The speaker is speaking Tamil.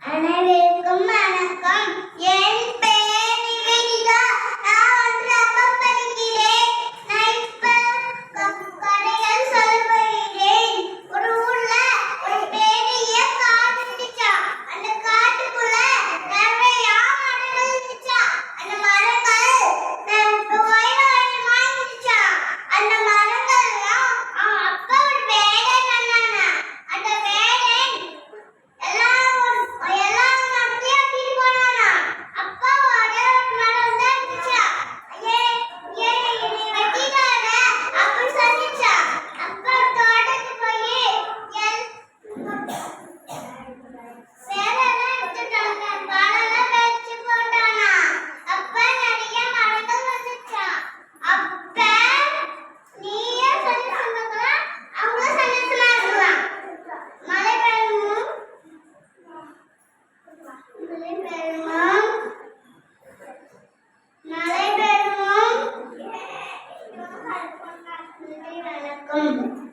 அனைவருக்கும் வணக்கம். என் 嗯。